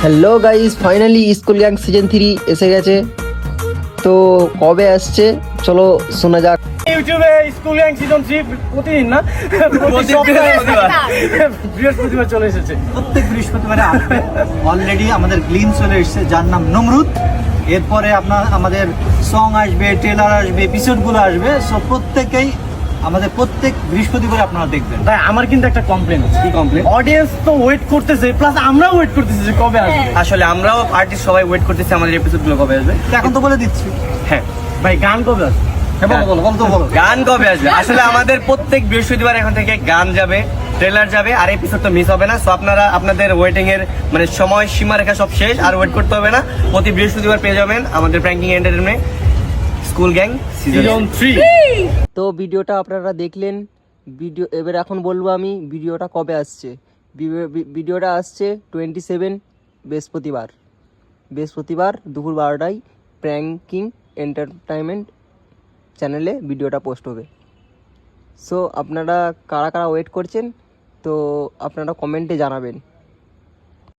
Hello guys finally school gang season three এসে গেছে। তো কবে আসছে? চলো শোনা যাক। ইউটিউবে স্কুল গ্যাং সিজন থ্রি প্রতিদিন না? বৃহস্পতিবার। চলে এসেছে। প্রত্যেক বৃহস্পতিবারে অলরেডি আমাদের গ্লিন চলে এসেছে যার নাম নমরুদ এরপরে আপনার আমাদের সং আসবে ট্রেলার আসবে এপিসোডগুলো আসবে। সো প্রত্যেকেই আমাদের প্রত্যেক বৃহস্পতিবার আপনারা দেখবেন। তাই আমার কিন্তু একটা কমপ্লেন আছে। কি কমপ্লেন অডিয়েন্স তো ওয়েট করতেছে প্লাস আমরাও ওয়েট করতেছি যে কবে আসবে। আসলে আমরাও আর্টিস্ট সবাই ওয়েট করতেছি আমাদের এপিসোডগুলো কবে আসবে। তো এখন তো বলে দিচ্ছি। হ্যাঁ। ভাই গান কবে আসবে? হ্যাঁ বলো বলো বলো তো বলো। গান কবে আসবে? আসলে আমাদের প্রত্যেক বৃহস্পতিবার এখন থেকে গান যাবে ট্রেলার যাবে আর এপিসোড তো মিস হবে না। সো আপনারা আপনাদের ওয়েটিং এর মানে সময় সীমা রেখা সব শেষ আর ওয়েট করতে হবে না। প্রতি বৃহস্পতিবার পেয়ে যাবেন আমাদের pranking entertainment school gang season three. তো ভিডিওটা আপনারা দেখলেন ভিডিও এবার এখন বলব আমি ভিডিওটা কবে আসছে। ভিডিওটা আসছে টোয়েন্টি সেভেন বৃহস্পতিবার। বৃহস্পতিবার দুপুর বারোটায় প্র্যাঙ্কিং এন্টারটেনমেন্ট চ্যানেলে ভিডিওটা পোস্ট হবে। সো আপনারা কারা কারা ওয়েট করছেন তো আপনারা কমেন্টে জানাবেন।